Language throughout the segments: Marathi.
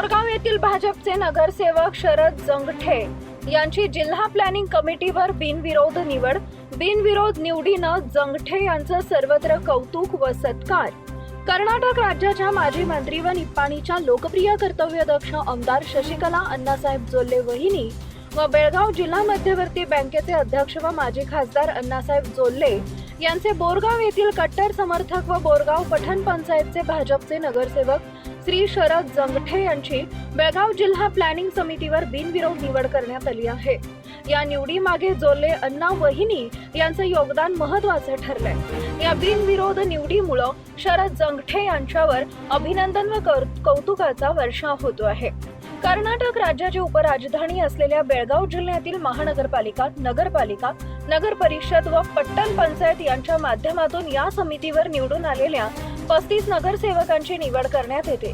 बोरगाव येथील भाजपचे नगरसेवक शरद जंगठे यांची जिल्हा प्लॅनिंग कमिटीवर बिनविरोध निवड बिनविरोध निवडीनं जंगठे यांचं सर्वत्र कौतुक व सत्कार. कर्नाटक राज्याच्या माजी मंत्री व निप्पाणीच्या लोकप्रिय कर्तव्यदक्ष आमदार शशिकला अण्णासाहेब जोल्ले वहिनी व बेळगाव जिल्हा मध्यवर्ती बँकेचे अध्यक्ष व माजी खासदार अण्णासाहेब जोल्ले यांचे बोरगाव येथील कट्टर समर्थक व बोरगाव पठण पंचायतचे भाजपचे नगरसेवक श्री शरद जंगठे यांची बेळगाव जिल्हा प्लॅनिंग समितीवर बिनविरोध निवड करण्यात आली आहे. या निवडीमागे जोल्ले अण्णा वहिनी यांचं योगदान महत्वाचं ठरलंय. या बिनविरोध निवडीमुळं शरद जंगठे यांच्यावर अभिनंदन व कौतुकाचा वर्षाव होतो आहे. कर्नाटक राज्याची उपराजधानी असलेल्या बेळगाव जिल्ह्यातील महानगरपालिका नगरपालिका नगर परिषद व पट्टण पंचायत यांच्या माध्यमातून या समितीवर निवडून आलेल्या पस्तीस नगरसेवकांची निवड करण्यात येते.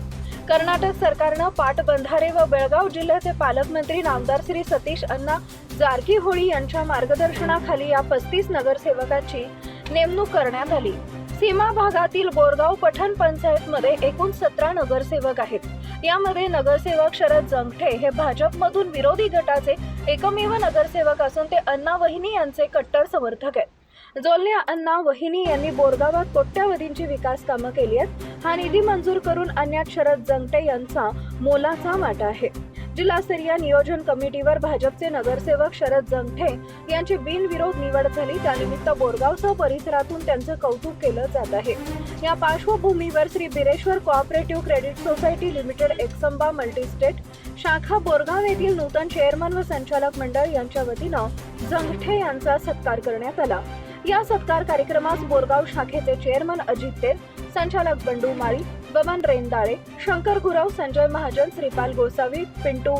कर्नाटक सरकारनं पाटबंधारे व बेळगाव जिल्ह्याचे पालकमंत्री नामदार श्री सतीश अण्णा जारकीहोळी यांच्या मार्गदर्शनाखाली या पस्तीस नगरसेवकाची नेमणूक करण्यात आली. सीमा भागातील बोरगाव पठण पंचायतमध्ये एकूण सतरा नगरसेवक आहेत. यामध्ये नगरसेवक शरद जंगठे हे भाजपमधून विरोधी गटाचे एकमेव नगरसेवक असून ते अण्णा वहिनी यांचे कट्टर समर्थक आहेत. जोल्ह्या अण्णा वहिनी यांनी बोरगावात कोट्यावधींची विकास कामं केली आहेत. हा निधी मंजूर करून अन्यात शरद जंगटे यांचा मोलाचा वाटा आहे. जिल्हास्तरीय नियोजन कमिटीवर भाजपचे नगरसेवक शरद जंगठे यांची बिनविरोध निवड झाली. त्यानिमित्त बोरगावसह परिसरातून त्यांचं कौतुक केलं जात आहे. या पार्श्वभूमीवर Shri Bireshwar cooperative credit society limited Eksamba multistate शाखा बोरगाव येथील नूतन चेअरमन व संचालक मंडळ यांच्या वतीनं जंगठे यांचा सत्कार करण्यात आला. या सत्कार कार्यक्रमास बोरगाव शाखेचे चेअरमन अजित तेर संचालक बंडू माळी बबन रेंदाळे शंकर गुराव संजय महाजन श्रीपाल गोसावी पिंटू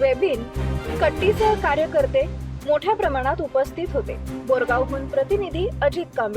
वेबिन कट्टीसह कार्यकर्ते मोठ्या प्रमाणात उपस्थित होते. बोरगावहून प्रतिनिधी अजित कांबळे.